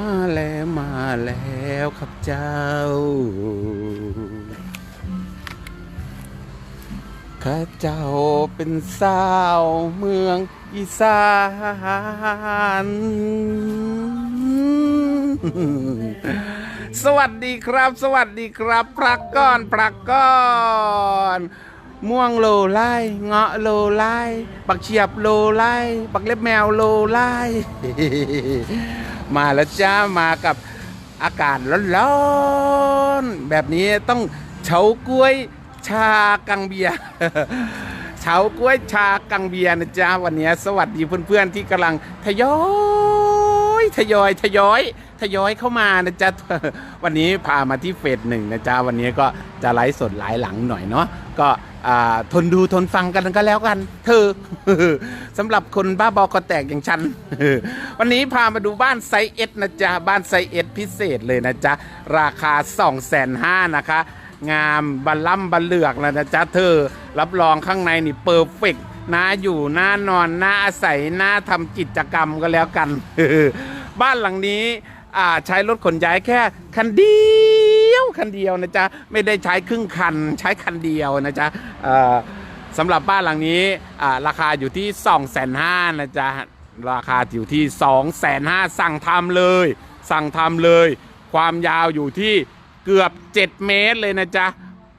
มาแล้วมาแล้วครับเจ้า ข้าเจ้าเป็นสาวเมืองอีสานสวัสดีครับ สวัสดีครับพระก้อนพระก้อนม่วงโลไล่เงาะโลไล่ปักเฉียบโลไล่ปักเล็บแมวโลไล่ มาแล้วจ้ามากับอากาศร้อนๆแบบนี้ต้องเฉาก้วยชากังเบียเฉาก้วยชากังเบียนะจ๊ะวันนี้สวัสดีเพื่อนๆที่กำลังทยอยทยอยทยอยทยอยเข้ามานะจ๊ะวันนี้พามาที่เฟสหนึ่งนะจ๊ะวันนี้ก็จะไลฟ์สดหลายหลังหน่อยเนาะก็ ทนดูทนฟังกันก็แล้วกัน เธอสำหรับคนบ้าบอคอแตกอย่างฉัน วันนี้พามาดูบ้านไซเอสนะจ๊ะ บ้านไซเอสพิเศษเลยนะจ๊ะ ราคา2องแสนห้านะคะ งามบัลล่ำบัลเลือกแล้วนะจ๊ะ เธอรับรองข้างในนี่เปอร์เฟกน่าอยู่น่านอนน่าอาศัยน่าทำกิจกรรมก็แล้วกัน บ้านหลังนี้ใช้รถขนย้ายแค่คันเดี ยวคันเดียวนะจ๊ะไม่ได้ใช้ครึ่งคันใช้คันเดียวนะจ๊ะสำหรับบ้านหลังนี้ราคาอยู่ที่2องแสนห้านะจ๊ะราคาอยู่ที่2องแสนห้าสั่งทำเลย สั่งทำเลย ความยาวอยู่ที่เกือบ 7 เมตรเลยนะจ๊ะ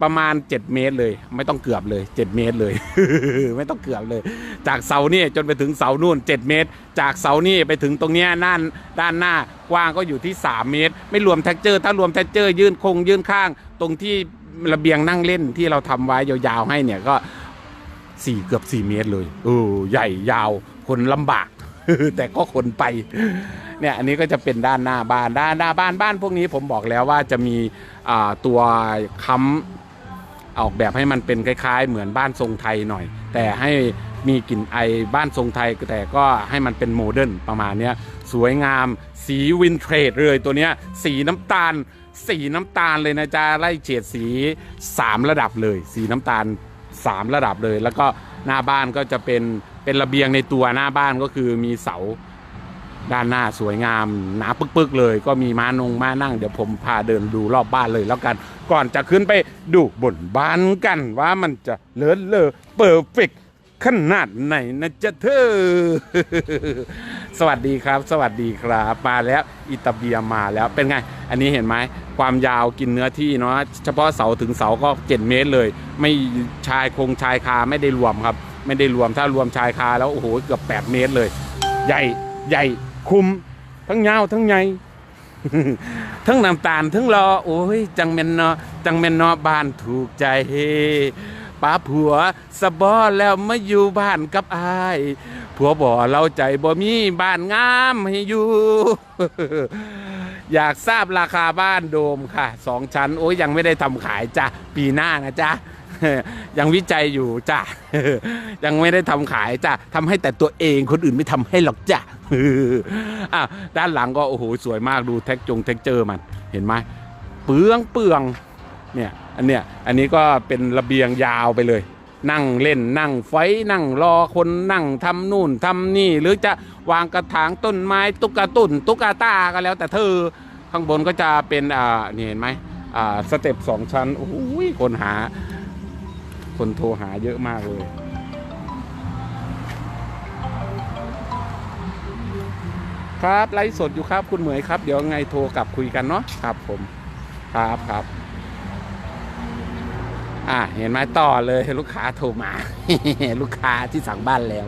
ประมาณ 7 เมตรเลย ไม่ต้องเกือบเลย 7 เมตรเลย ไม่ต้องเกือบเลย จากเสานี่จนไปถึงเสานู่น 7 เมตร จากเสานี่ไปถึงตรงเนี้ยด้านด้านหน้ากว้างก็อยู่ที่ 3 เมตร ไม่รวมแท็กเจอร์ ถ้ารวมแท็กเจอร์ ยื่นคงยื่นข้าง ตรงที่ระเบียงนั่งเล่นที่เราทำไว้ยาวๆให้เนี่ยก็สี่เกือบสี่เมตรเลยเออใหญ่ยาวคนลำบาก แต่ก็คนไป เนี่ยอันนี้ก็จะเป็นด้านหน้าบ้านด้านหน้าบ้านบ้านพวกนี้ผมบอกแล้วว่าจะมีอ่าตัวค้ำ ออกแบบให้มันเป็นคล้ายๆ เหมือนบ้านทรงไทยหน่อย แต่ให้มีกลิ่นไอบ้านทรงไทยแต่ก็ให้มันเป็นโมเดิร์นประมาณนี้สวยงามสีวินเทรดเลยตัวเนี้ยสีน้ำตาล สีน้ำตาลเลยนะจ๊ะไล่เฉดสี 3 ระดับเลย สีน้ำตาล 3 ระดับเลย แล้วก็หน้าบ้านก็จะเป็นเป็นระเบียงในตัวหน้าบ้านก็คือมีเสา ด้านหน้าสวยงามหนาปึกๆเลย ก็มีม้านงม้านั่ง เดี๋ยวผมพาเดินดูรอบบ้านเลยแล้วกัน ก่อนจะขึ้นไปดูบนบ้านกันว่ามันจะเลิศเลอเปอร์เฟกขนาดไหนนะจ๊ะเธอ สวัสดีครับ สวัสดีครับ มาแล้วอิตาเบียมาแล้วเป็นไง อันนี้เห็นไหมความยาวกินเนื้อที่เนาะเฉพาะเสาถึงเสาก็ 7 เมตรเลย ไม่ชายคงชายคาไม่ได้รวมครับ ไม่ได้รวมถ้ารวมชายคาแล้วโอ้โหเกือบ 8 เมตรเลย ใหญ่ใหญ่ คุมทั้งยาวทั้งใหญ่ทั้งน้ำตาลทั้งรอโอ้ยจังเมนนาจังเมนนาบ้านถูกใจป้าผัวสบอแล้วมาอยู่บ้านกับอายผัวบ่เราใจบ่มีบ้านงามให้อยู่ อยากทราบราคาบ้านโดมค่ะสองชั้น โอ้ยยังไม่ได้ทำขายจ้ะปีหน้านะจ๊ะ ยังวิจัยอยู่จ้ะยังไม่ได้ทำขายจ้ะทำให้แต่ตัวเองคนอื่นไม่ทำให้หรอกจ้ะอะด้านหลังก็โอ้โหสวยมากดูเท็กจงเท็กเจอร์มันเห็นไหมเปลืองเปลืองเนี่ยอันเนี้ยอันนี้ก็เป็นระเบียงยาวไปเลย นั่งเล่นนั่งไฟนั่งรอคนนั่งทำนู่นทำนี่ หรือจะวางกระถางต้นไม้ตุ๊กตาตุ่นตุ๊กตาก็แล้ว แต่เธอข้างบนก็จะเป็นอ่านี่เห็นไหมอ่าสเต็ปสองชั้นโอ้โหคนหา คนโทรหาเยอะมากเลย ครับไลฟ์สดอยู่ครับคุณเหมยครับ เดี๋ยวไงโทรกลับคุยกันเนาะครับผม ครับครับอะเห็นไหมต่อเลยลูกค้าโทรมาลูกค้าที่สั่งบ้านแล้ว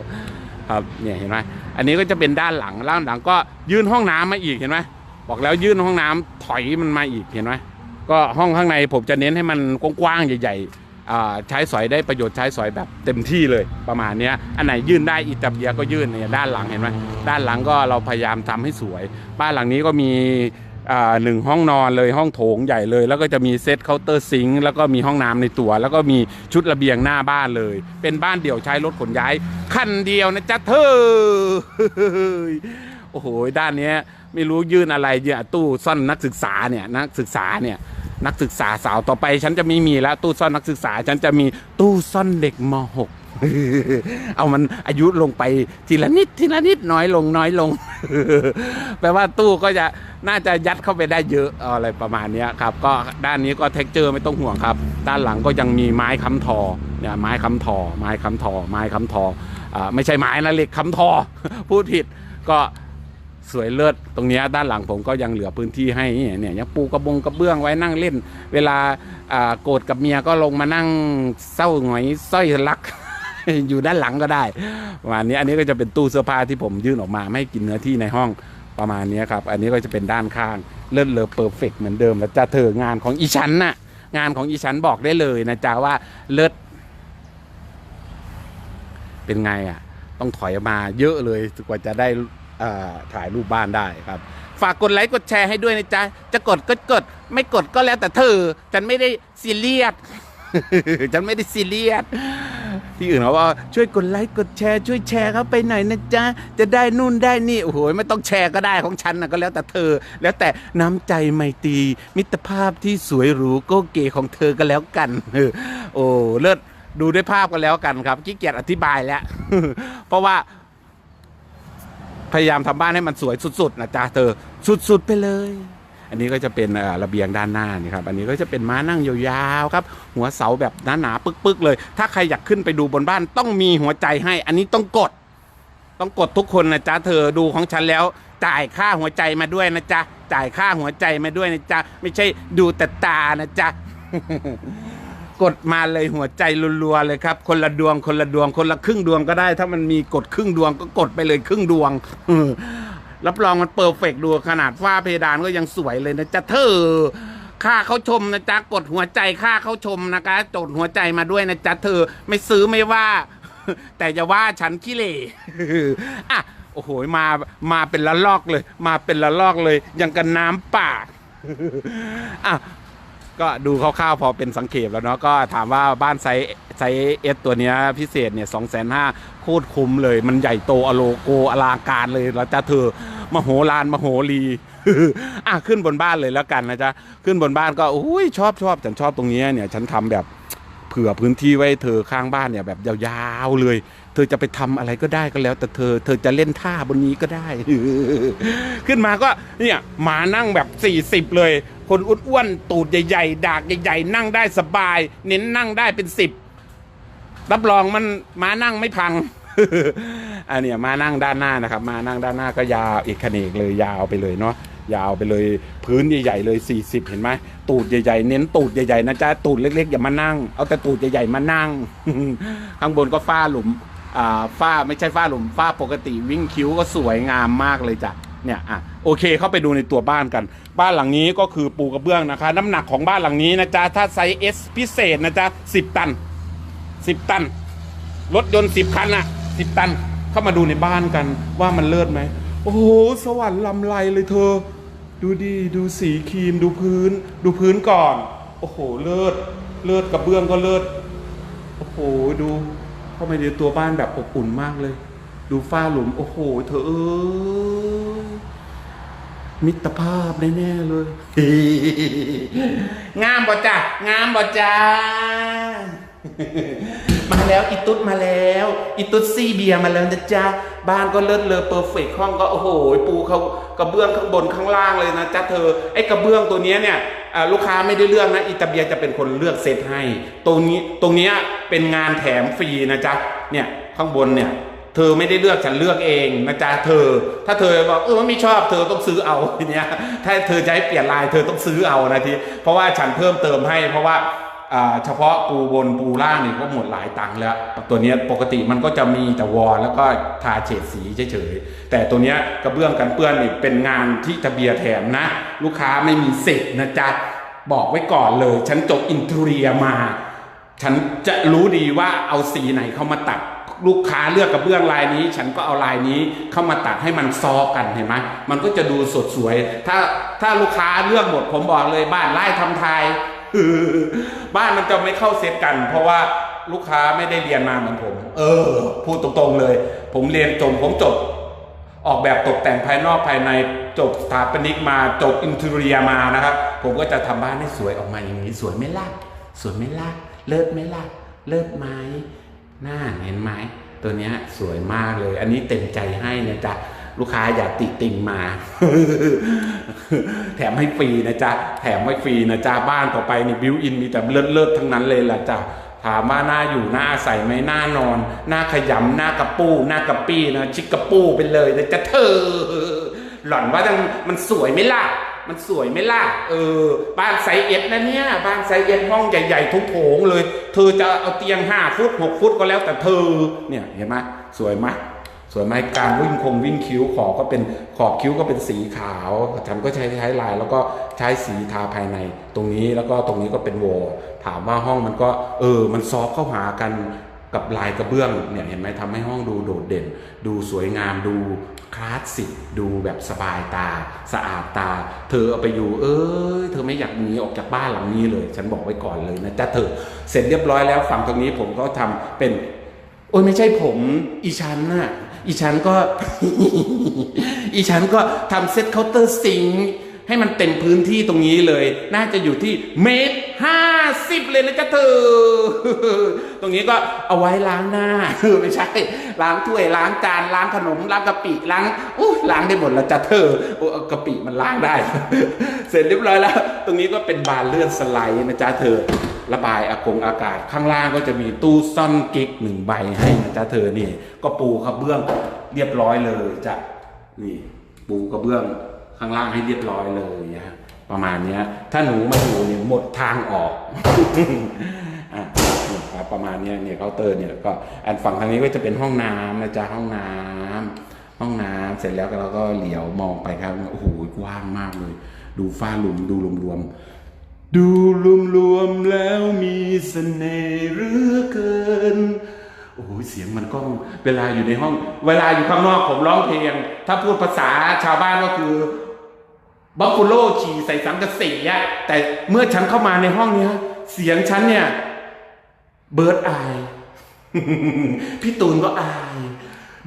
ครับเนี่ยเห็นไหมอันนี้ก็จะเป็นด้านหลังด้านหลังก็ยื่นห้องน้ำมาอีกเห็นไหมบอกแล้วยื่นห้องน้ำถอยมันมาอีกเห็นไหมก็ห้องข้างในผมจะเน้นให้มันกว้างๆใหญ่ ๆ ใช้สอยได้ประโยชน์ใช้สอยแบบเต็มที่เลยประมาณนี้อันไหนยื่นได้อิตาเบียก็ยื่นเนี่ยด้านหลังเห็นไหมด้านหลังก็เราพยายามทำให้สวย บ้านหลังนี้ก็มีหนึ่งห้องนอนเลยห้องโถงใหญ่เลย แล้วก็จะมีเซตเคาน์เตอร์ซิงค์แล้วก็มีห้องน้ำในตัว แล้วก็มีชุดระเบียงหน้าบ้านเลย เป็นบ้านเดี่ยวใช้รถขนย้ายคันเดียวนะจ๊ะเธอโอ้โหด้านนี้ไม่รู้ยื่นอะไรเนี่ยตู้ซ่อนนักศึกษาเนี่ยนักศึกษาเนี่ย นักศึกษาสาวต่อไป ฉันจะไม่มีแล้วตู้ซ่อนนักศึกษา ฉันจะมีตู้ซ่อนเด็กม .6 เอามันอายุลงไปทีละนิดทีละนิดน้อยลงน้อยลง แปลว่าตู้ก็จะน่าจะยัดเข้าไปได้เยอะอะไรประมาณนี้ครับ ก็ด้านนี้ก็เท็กเจอร์ไม่ต้องห่วงครับ ด้านหลังก็ยังมีไม้ค้ำทอเนี่ยไม้ค้ำทอ ไม้ค้ำทอ ไม้ค้ำทออไม่ใช่ไม้นะเหล็กค้ำทอ พูดผิดก็ สวยเลิศตรงนี้ด้านหลังผมก็ยังเหลือพื้นที่ให้เนี่ยยังปูกระบงกระเบื้องไว้นั่งเล่น เวลาโกรธกับเมียก็ลงมานั่งเศร้าหงอยสร้อยรัก อยู่ด้านหลังก็ได้ประมาณนี้อันนี้ก็จะเป็นตู้เสื้อผ้าที่ผมยื่นออกมาไม่กินเนื้อที่ในห้องประมาณนี้ครับ อันนี้ก็จะเป็นด้านข้างเลิศเลอเพอร์เฟกเหมือนเดิมแล้วจ้าเธองานของอีฉันน่ะงานของอีฉันบอกได้เลยนะจ๊ะว่าเลิศเป็นไงอะ ต้องถอยมาเยอะเลยกว่าจะได้ ถ่ายรูปบ้านได้ครับ ฝากกดไลค์กดแชร์ให้ด้วยนะจ๊ะ จะกดก็กด ไม่กดก็แล้วแต่เธอ ฉันไม่ได้ซีเรียสฉันไม่ได้ซีเรียสที่อื่นเขาว่าช่วยกดไลค์กดแชร์ช่วยแชร์เขาไปหน่อยนะจ๊ะ จะได้นู่นได้นี่โอ้โหไม่ต้องแชร์ก็ได้ของฉันนะก็แล้วแต่เธอ แล้วแต่น้ำใจไมตรีมิตรภาพที่สวยหรูโก็เก๋ของเธอก็แล้วกันโอ้เลิศดูด้วยภาพกันแล้วกันครับขี้เกียจอธิบายแล้ว เพราะว่า พยายามทำบ้านให้มันสวยสุดๆนะจ๊ะเธอสุดๆไปเลย อันนี้ก็จะเป็นระเบียงด้านหน้านี่ครับ อันนี้ก็จะเป็นม้านั่งยาวๆครับ หัวเสาแบบหนาๆปึกๆเลย ถ้าใครอยากขึ้นไปดูบนบ้านต้องมีหัวใจให้ อันนี้ต้องกด ต้องกดทุกคนนะจ๊ะเธอดูของฉันแล้ว จ่ายค่าหัวใจมาด้วยนะจ๊ะจ่ายค่าหัวใจมาด้วยนะจ๊ะไม่ใช่ดูแต่ตานะจ๊ะ กดมาเลยหัวใจรัวๆเลยครับ คนละดวงคนละดวงคนละครึ่งดวงก็ได้ ถ้ามันมีกดครึ่งดวงก็กดไปเลยครึ่งดวงรับรองมันเปอร์เฟกต์ดูขนาดฝ้าเพดานก็ยังสวยเลยนะจ๊ะเธอค่าเขาชมนะจ๊ะกดหัวใจค่าเขาชมนะคะจดหัวใจมาด้วยนะจ๊ะเธอไม่ซื้อไม่ว่า แต่จะว่าฉันขี้เหร่อะโอ้โหมามาเป็นละลอกเลย มาเป็นละลอกเลย ยังกันน้ำป่าอะ ก็ดูคร่าวๆพอเป็นสังเกตแล้วเนาะก็ถามว่าบ้านไซส์ไซส์เอสตัวนี้พิเศษเนี่ยสองแสนห้าโคตรคุ้มเลย มันใหญ่โตอโลโกอลาการเลยแล้วจ้าเธอมโหฬารมโหรีอะขึ้นบนบ้านเลยแล้วกันนะจ๊ะขึ้นบนบ้านก็อุ้ยชอบชอบฉันชอบตรงนี้เนี่ยฉันทำแบบเผื่อพื้นที่ไว้เธอข้างบ้านเนี่ยแบบยาวๆเลย เธอจะไปทำอะไรก็ได้ก็แล้ว แต่เธอเธอจะเล่นท่าบนนี้ก็ได้ ขึ้นมาก็เนี่ยหมานั่งแบบ40เลย คนอ้วนๆตูดใหญ่ๆดากใหญ่ๆนั่งได้สบาย เน้นนั่งได้เป็นสิบรับรองมันมานั่งไม่พังอันเนี้ยมานั่งด้านหน้านะครับ มานั่งด้านหน้าก็ยาวอีกขนกเลยยาวไปเลยเนาะยาวไปเลยพื้นใหญ่ๆเลย 40 เห็นไหมตูดใหญ่ๆ เน้นตูดใหญ่ๆนะจ๊ะตูดเล็กๆอย่ามานั่ง เอาแต่ตูดใหญ่ๆมานั่ง ข้างบนก็ฝ้าหลุมอ่าฝ้าไม่ใช่ฝ้าหลุมฝ้าปกติวิ่งคิ้วก็สวยงามมากเลยจ้ะ เนี่ยอะโอเคเข้าไปดูในตัวบ้านกัน บ้านหลังนี้ก็คือปูกระเบื้องนะคะ น้ำหนักของบ้านหลังนี้นะจ๊ะถ้าไซส์ S พิเศษนะจ๊ะ10ตัน10ตัน รถยนต์10คันอะ10ตัน เข้ามาดูในบ้านกันว่ามันเลิศไหมโอ้โหสวรรค์ลำไรเลยเธอ ดูดีดูสีครีมดูพื้น ดูพื้นก่อน โอ้โหเลิศเลิศกระเบื้องก็เลิศโอ้โหดูเข้ามาในตัวบ้านแบบอบอุ่นมากเลย ดูฝ้าหลุม โอ้โห เธอเอ้ยมิตรภาพแน่ๆเลยงามบ่จ้ะงามบ่จ้ามาแล้วอีตุ๊ดมาแล้วอีตุ๊ดซี่เบียมาแล้วนะจ๊ะบ้านก็เลิศเลอเปอร์เฟกห้องก็โอ้โหปูเขากระเบื้องข้างบนข้างล่างเลยนะจ๊ะเธอไอ้กระเบื้องตัวเนี้ยเนี่ยลูกค้าไม่ได้เลือกนะอิตาเบียจะเป็นคนเลือกเซตให้ ตรงนี้ตรงเนี้ยเป็นงานแถมฟรีนะจ๊ะเนี่ยข้างบนเนี่ย เธอไม่ได้เลือกฉันเลือกเองนะจ๊ะเธอ ถ้าเธอบอกเออไม่ชอบเธอต้องซื้อเอาทีเนี้ยถ้าเธอจะให้เปลี่ยนลายเธอต้องซื้อเอานะทีเพราะว่าฉันเพิ่มเติมให้เพราะว่าเฉพาะปูบนปูล่างนี่ก็หมดหลายตังค์แล้ว ตัวนี้ปกติมันก็จะมีแต่วอลแล้วก็ทาเฉดสีเฉยๆแต่ตัวนี้กระเบื้องกันเปื้อนนี่เป็นงานที่ตะเบียร์แถมนะ ลูกค้าไม่มีเสร็จนะจ๊ะบอกไว้ก่อนเลย ฉันจบอินเทเรียมา ฉันจะรู้ดีว่าเอาสีไหนเข้ามาตัด ลูกค้าเลือกกระเบื้องลายนี้ ฉันก็เอาลายนี้เข้ามาตัดให้มันซอกันเห็นไหมมันก็จะดูสดสวย ถ้าถ้าลูกค้าเลือกหมดผมบอกเลยบ้านไล่ทำไทยบ้านมันจะไม่เข้าเซตกัน เพราะว่าลูกค้าไม่ได้เรียนมาเหมือนผม เออ พูดตรงๆเลย ผมเรียนจบผมจบ ออกแบบตกแต่งภายนอกภายในจบสถาปนิกมาจบอินเทอร์เนียมานะครับ ผมก็จะทำบ้านให้สวยออกมาอย่างนี้ สวยไหมล่ะสวยไหมล่ะเลิศไหมล่ะเลิศไหม น่าเห็นไหมตัวเนี้ยสวยมากเลย อันนี้เต็มใจให้นะจ๊ะลูกค้าอย่าติติงมา แถมให้ฟรีนะจ๊ะ แถมให้ฟรีนะจ๊ะ บ้านต่อไปนี่บิวอินมีแต่เลิศเลิศๆทั้งนั้นเลยล่ะจ๊ะ ถามว่าหน่าอยู่หน่าอาศัยไหมหน่านอน หน่าขยำหน่ากระปู้น่ากระปี้นะ ชิกกระปู้ไปเลยนะจ๊ะเธอ หล่อนว่าจังมันสวยไหมล่ะ มันสวยไหมล่ะ เออ บ้านไซส์เอ็ดนะเนี่ย บ้านไซส์เอ็ดห้องใหญ่ๆทุกโถงเลย เธอจะเอาเตียงห้าฟุตหกฟุตก็แล้วแต่เธอ เนี่ยเห็นไหมสวยไหมสวยไหมการวิ่งคงวิ่งคิ้วขอบก็เป็นขอบคิ้วก็เป็นสีขาวฉันก็ใช้ใช้ลาย แล้วก็ใช้สีทาภายในตรงนี้แล้วก็ตรงนี้ก็เป็นโวถามว่าห้องมันก็ เออ มันซอฟเข้าหากันกับลายกระเบื้องเนี่ยเห็นไหมทำให้ห้องดูโดดเด่น ดูสวยงามดู คลาสสิกดูแบบสบายตา สะอาดตา เธอเอาไปอยู่ เอ้ยเธอไม่อยากหนีออกจากบ้านหลังนี้เลย ฉันบอกไว้ก่อนเลยนะจ๊ะเธอเสร็จเรียบร้อยแล้วฝั่งตรงนี้ผมก็ทำเป็น โอ้ยไม่ใช่ผมอีชันน่ะอีชันก็ อีชันก็ทำเซ็ตเคาน์เตอร์ซิง ให้มันเต็มพื้นที่ตรงนี้เลย น่าจะอยู่ที่เมตรห้าสิบเลยนะจ๊ะเธอ ตรงนี้ก็เอาไว้ล้างหน้าคือไม่ใช่ ล้างถ้วยล้างจานล้างขนมล้างกะปิล้างอู้ล้างได้หมดแล้วจ้ะเธอโอ้กะปิมันล้างได้ เสร็จเรียบร้อยแล้ว ตรงนี้ก็เป็นบานเลื่อนสไลด์นะจ๊ะเธอ ระบายอากงอากาศข้างล่างก็จะมีตู้ซ่อนกิ๊กหนึ่งใบให้นะจ๊ะเธอนี่ ก็ปูกระเบื้องเรียบร้อยเลยจ้ะนี่ ปูกระเบื้อง ข้างล่างให้เรียบร้อยเลยนะประมาณนี้ถ้าหนูมาอยู่เนี่ยหมดทางออกอะเนี่ยครับประมาณนี้เนี่ยเคาน์เตอร์เนี่ยก็อันฝั่งทางนี้ก็จะเป็นห้องน้ำนะจ๊ะห้องน้ำห้องน้ำเสร็จแล้วเราก็เหลียวมองไปครับโอ้โหกว้างมากเลย ดูฟ้าหลุมดูรวมๆดูรวมๆแล้วมีเสน่ห์เหรือเกินโอ้โหเสียงมันก็เวลาอยู่ในห้อง เวลาอยู่ข้างนอกผมร้องเพลง ถ้าพูดภาษาชาวบ้านก็คือ บัฟฟ a โลฉี่ใส่สังกะสีอะแต่เมื่อฉันเข้ามาในห้องเนี้ย เสียงฉันเนี่ยเบิร์ดอายพี่ตูนก็อาย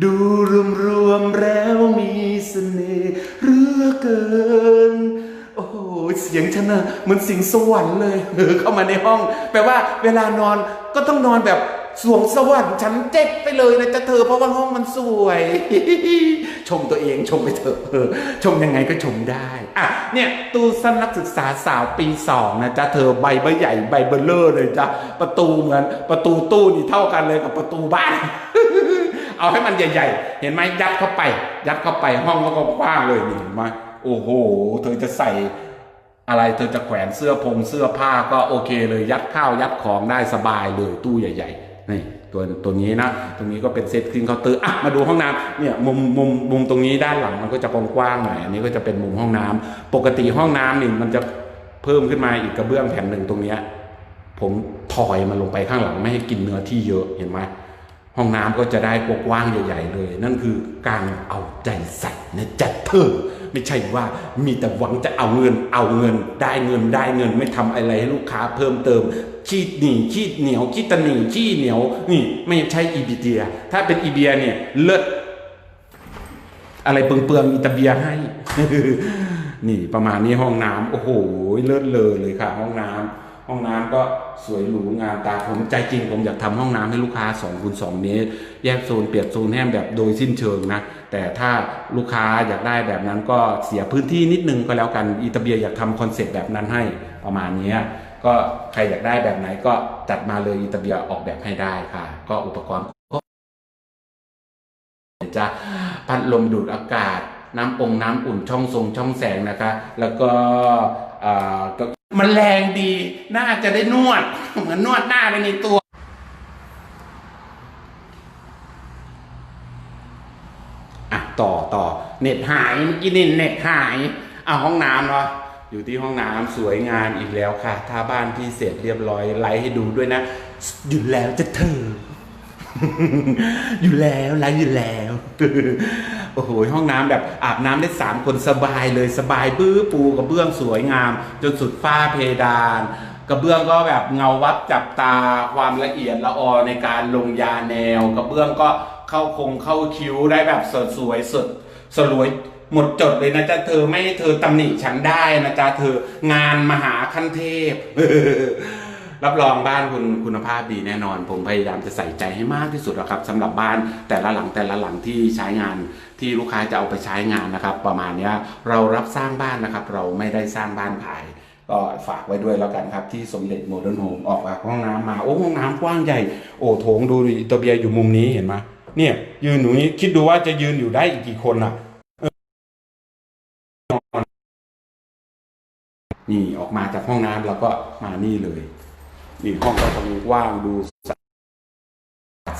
ดูรวมรวมๆแล้วมีเสน่ห์เรือเกิน โอ้โหเสียงฉันน่ะเหมือนสิงสวรรค์เลยเออเข้ามาในห้อง แปลว่าเวลานอนก็ต้องนอนแบบ สวงสวรรค์ฉันเจ็บไปเลยนะจะเธอเพราะว่าห้องมันสวย ชมตัวเองชมไปเถอะชมยังไงก็ชมได้อะเนี่ยตู้สั้นนักศึกษาสาวปีสองนะจ๊ะเธอใบใบใหญ่ใบเบลเลอร์เลยจ้ะประตูเหมือนประตูตู้นี่เท่ากันเลยกับประตูบ้าน เอาให้มันใหญ่ ๆ เห็นไหมยัดเข้าไป ยัดเข้าไปห้องก็กว้างเลยเห็นไหมโอ้โห เธอจะใส่อะไรเธอจะแขวนเสื้อพงเสื้อผ้าก็โอเคเลยยัดข้าวยัดของได้สบายเลยตู้ใหญ่ ๆ นี่ตัวตัวนี้นะ ตรงนี้ก็เป็นเซตคลีนเคาน์เตอร์อะมาดูห้องน้ำเนี่ยมุมมุมมุมตรงนี้ด้านหลังมันก็จะกว้างๆหน่อยอันนี้ก็จะเป็นมุมห้องน้ำปกติห้องน้ำนี่มันจะเพิ่มขึ้นมาอีกกระเบื้องแผ่นหนึ่งตรงเนี้ยผมถอยมันลงไปข้างหลังไม่ให้กินเนื้อที่เยอะเห็นไหมห้องน้ำก็จะได้กว้างใหญ่ๆเลย นั่นคือการเอาใจใส่นะจ๊ะเธอไม่ใช่ว่ามีแต่หวังจะเอาเงินเอาเงินได้เงินได้เงิน ไม่ทำอะไรให้ลูกค้าเพิ่มเติม ขี้หนีขี้เหนียวขี้ตะหนีขี้เหนียวนี่ไม่ใช่อีบิเดีย ถ้าเป็นอีเบียเนี่ยเลิศอะไรเปลืองๆมีตะเบียให้ นี่ประมาณนี้ห้องน้ำโอ้โหเลิศเลอเลยค่ะ ห้องน้ำห้องน้ำก็สวยหรูงามตาผมใจจริงผมอยากทำห้องน้ำให้ลูกค้า2คูณ2เมตรแยกโซนเปียนโซนแห้งแบบโดยสิ้นเชิงนะ แต่ถ้าลูกค้าอยากได้แบบนั้นก็เสียพื้นที่นิดนึงก็แล้วกันอีตาเบียอยากทำคอนเซ็ปต์แบบนั้นให้ประมาณนี้ ก็ใครอยากได้แบบไหนก็จัดมาเลยอีตาเบียออกแบบให้ได้ค่ะ ก็อุปกรณ์จะพัดลมดูดอากาศ น้ำองน้ำอุ่นช่องทรงช่องแสงนะคะ แล้วก็อ่าก็มันแรงดี น่าจะได้นวด เหมือนนวดหน้าไปในตัวอะต่อต่อเน็ตหายเมื่อกี้นี่เน็ตหายอะห้องน้ำเนาะ อยู่ที่ห้องน้ำสวยงามอีกแล้วค่ะ ถ้าบ้านพี่เสร็จเรียบร้อยไลฟ์ให้ดูด้วยนะ อยู่แล้วจะเธอ อยู่แล้วไลฟ์อยู่แล้ว โอ้โห ห้องน้ำแบบอาบน้ำได้สามคนสบายเลยสบายบื้อปูกระเบื้องสวยงาม จนสุดฝ้าเพดานกระเบื้องก็แบบเงาวับจับตาความละเอียดละออในการลงยาแนว กระเบื้องก็เข้าคงเข้าคิ้วได้แบบสดสวยสด สลวยหมดจดเลยนะจ๊ะเธอไม่ให้เธอตำหนิฉันได้นะจ๊ะเธองานมหาขั้นเทพ รับรองบ้านคุณคุณภาพดีแน่นอน ผมพยายามจะใส่ใจให้มากที่สุดนะครับสำหรับบ้านแต่ละหลังแต่ละหลังที่ใช้งานที่ลูกค้าจะเอาไปใช้งานนะครับ ประมาณนี้เรารับสร้างบ้านนะครับ เราไม่ได้สร้างบ้านขายก็ฝากไว้ด้วยแล้วกันครับ ที่สมเด็จโมเดิร์นโฮมออกจาห้องน้ำมา โอ้ห้องน้ำกว้างใหญ่ โอ้โถงดูดิตัวเบียร์อยู่มุมนี้เห็นไหม เนี่ย ยืนอยู่นี้คิดดูว่าจะยืนอยู่ได้อีกกี่คนอะนี่ออกมาจากห้องน้ำแล้วก็มานี่เลยนี่ห้องก็ตรงกว้างดู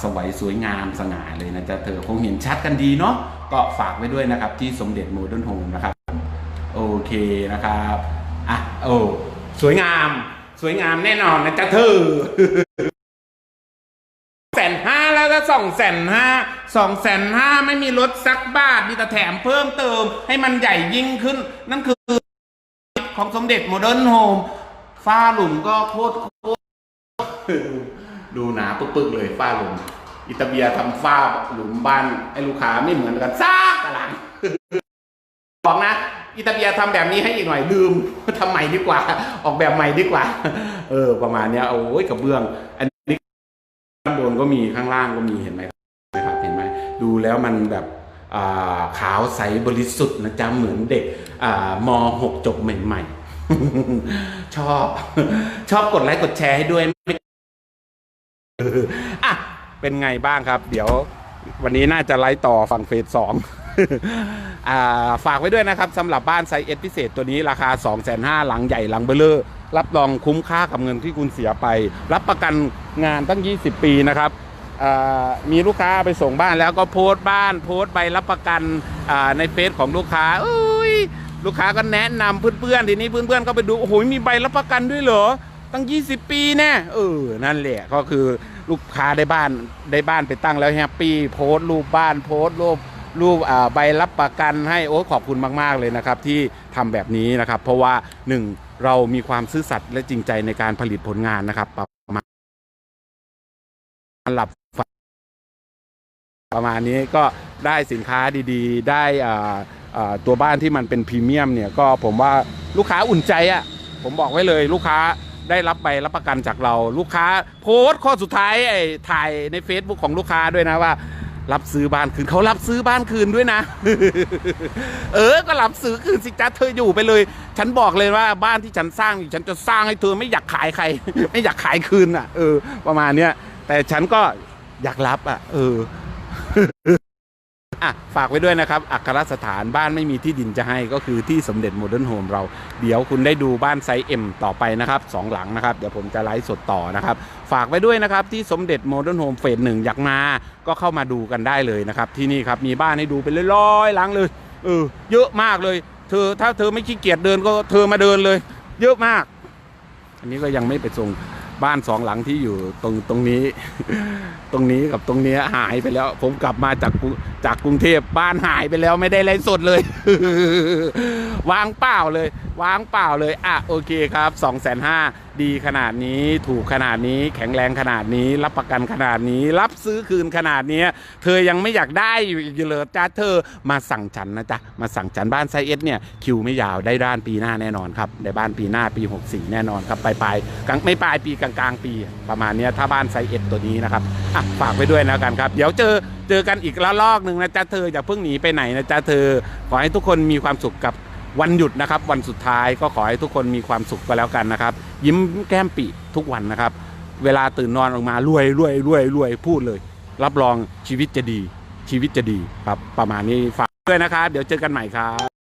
สวยสวยงามสง่าเลยนะจ๊ะเธอคงเห็นชัดกันดีเนาะก็ฝากไว้ด้วยนะครับ ที่สมเด็จโมเดิร์นโฮมนะครับ โอเคนะครับอะโอ้สวยงาม สวยงามแน่นอนนะจ๊ะเธอแสนห้า สองแสนห้าสองแสนห้าไม่มีลดสักบาทมีแต่แถมเพิ่มเติม ให้มันใหญ่ยิ่งขึ้น นั่นคือของสมเด็จโมเดิร์นโฮมฝ้าหลุมก็โคตรโคตรดูหนาปึ๊กๆเลยฝ้าหลุม อิตาเบียทำฝ้าหลุมบ้านให้ลูกค้าไม่เหมือนกันซักตารางบอกนะอิตาเบียทำแบบนี้ให้อีกหน่อยลืมทำใหม่ดีกว่า ออกแบบใหม่ดีกว่า เออ ประมาณเนี้ยโอ้ยกระเบื้องอัน ข้างบนก็มีข้างล่างก็มีเห็นไหมครับเห็นไหมดูแล้วมันแบบาขาวใสบริสุทธิ์นะจ๊ะเหมือนเด็กม .6 จบใหม่ ๆ ชอบชอบกดไลค์กดแชร์ให้ด้วยอะเป็นไงบ้างครับ เดี๋ยววันนี้น่าจะไลฟ์ต่อฝั่งเฟสสอง ฝากไว้ด้วยนะครับสำหรับบ้านไซส์เอสพิเศษตัวนี้ราคา 2 5 0 0 0หลังใหญ่หลังเบลเลอร์รับรองคุ้มค่ากับเงินที่คุณเสียไป รับประกันงานตั้ง 20 ปีนะครับมีลูกค้าไปส่งบ้านแล้วก็โพสต์บ้าน โพสต์ใบรับประกันในเฟซของลูกค้าอุ้ยลูกค้าก็แนะนำเพื่อนๆทีนี้เพื่อนๆก็ไปดูโอ้โหมีใบรับประกันด้วยเหรอตั้ง 20 ปีแน่เออนั่นแหละก็คือลูกค้าได้บ้านได้บ้านไปตั้งแล้วแฮปปี้โพสต์รูปบ้านโพสต์รูป รูปใบรับประกันให้โอ้ขอบคุณมาก ๆ เลยนะครับ ที่ทำแบบนี้นะครับ เพราะว่าหนึ่งเรามีความซื่อสัตย์และจริงใจในการผลิตผลงานนะครับประมาณหลับฝันประมาณนี้ก็ได้สินค้าดีๆ ได้ตัวบ้านที่มันเป็นพรีเมียมเนี่ยก็ผมว่าลูกค้าอุ่นใจอะผมบอกไว้เลยลูกค้าได้รับใบรับประกันจากเรา ลูกค้าโพสต์ข้อสุดท้ายไอ้ถ่ายใน Facebook ของลูกค้าด้วยนะว่า รับซื้อบ้านคืนเขารับซื้อบ้านคืนด้วยนะ เออ ก็รับซื้อคืนสิจ้าเธออยู่ไปเลย ฉันบอกเลยว่าบ้านที่ฉันสร้างอยู่ฉันจะสร้างให้เธอไม่อยากขายใคร ไม่อยากขายคืนอะ เออ ประมาณเนี้ยแต่ฉันก็อยากรับอะ เออ อะฝากไว้ด้วยนะครับ อัครสถานบ้านไม่มีที่ดินจะให้ก็คือที่สมเด็จโมเดิร์นโฮมเรา เดี๋ยวคุณได้ดูบ้านไซส์ M ต่อไปนะครับสองหลังนะครับ เดี๋ยวผมจะไลฟ์สดต่อนะครับ ฝากไว้ด้วยนะครับ ที่สมเด็จโมเดิร์นโฮมเฟสหนึ่งอยากมา ก็เข้ามาดูกันได้เลยนะครับ ที่นี่ครับ มีบ้านให้ดูเป็นร้อยๆหลังเลยเออเยอะมากเลย เธอถ้าเธอไม่ขี้เกียจเดินก็เธอมาเดินเลย เยอะมาก อันนี้ก็ยังไม่ไปส่ง บ้านสองหลังที่อยู่ตรงตรงนี้ ตรงนี้กับตรงเนี้ยหายไปแล้ว ผมกลับมาจากจากกรุงเทพบ้านหายไปแล้วไม่ได้ไลฟ์สดเลย วางเปล่าเลย วางเปล่าเลย อะ โอเคครับ2องแสนห้าดีขนาดนี้ถูกขนาดนี้แข็งแรงขนาดนี้ รับประกันขนาดนี้ รับซื้อคืนขนาดนี้ เธอยังไม่อยากได้อยู่อีกเลยจ้าเธอมาสั่งฉันนะจ๊ะ มาสั่งฉันบ้านไซเอสเนี่ยคิวไม่ยาวได้ด้านปีหน้าแน่นอนครับได้บ้านปีหน้าปี 64 แน่นอนครับปลายปลายๆกลางไม่ปลายปีกลางกลางๆปี ประมาณนี้ถ้าบ้านไซเอสตัวนี้นะครับอะฝากไว้ด้วยแล้วกันครับ เดี๋ยวเจอเจอกันอีกละลอกหนึ่งนะจ๊ะเธออย่าเพิ่งหนีไปไหนนะจ๊ะเธอขอให้ทุกคนมีความสุขกับ วันหยุดนะครับ วันสุดท้ายก็ขอให้ทุกคนมีความสุขก็แล้วกันนะครับ ยิ้มแก้มปีทุกวันนะครับ เวลาตื่นนอนออกมารวยรวยรวยรวยพูดเลย รับรองชีวิตจะดี ชีวิตจะดีครับ ประมาณนี้ฝากด้วยนะครับ เดี๋ยวเจอกันใหม่ครับ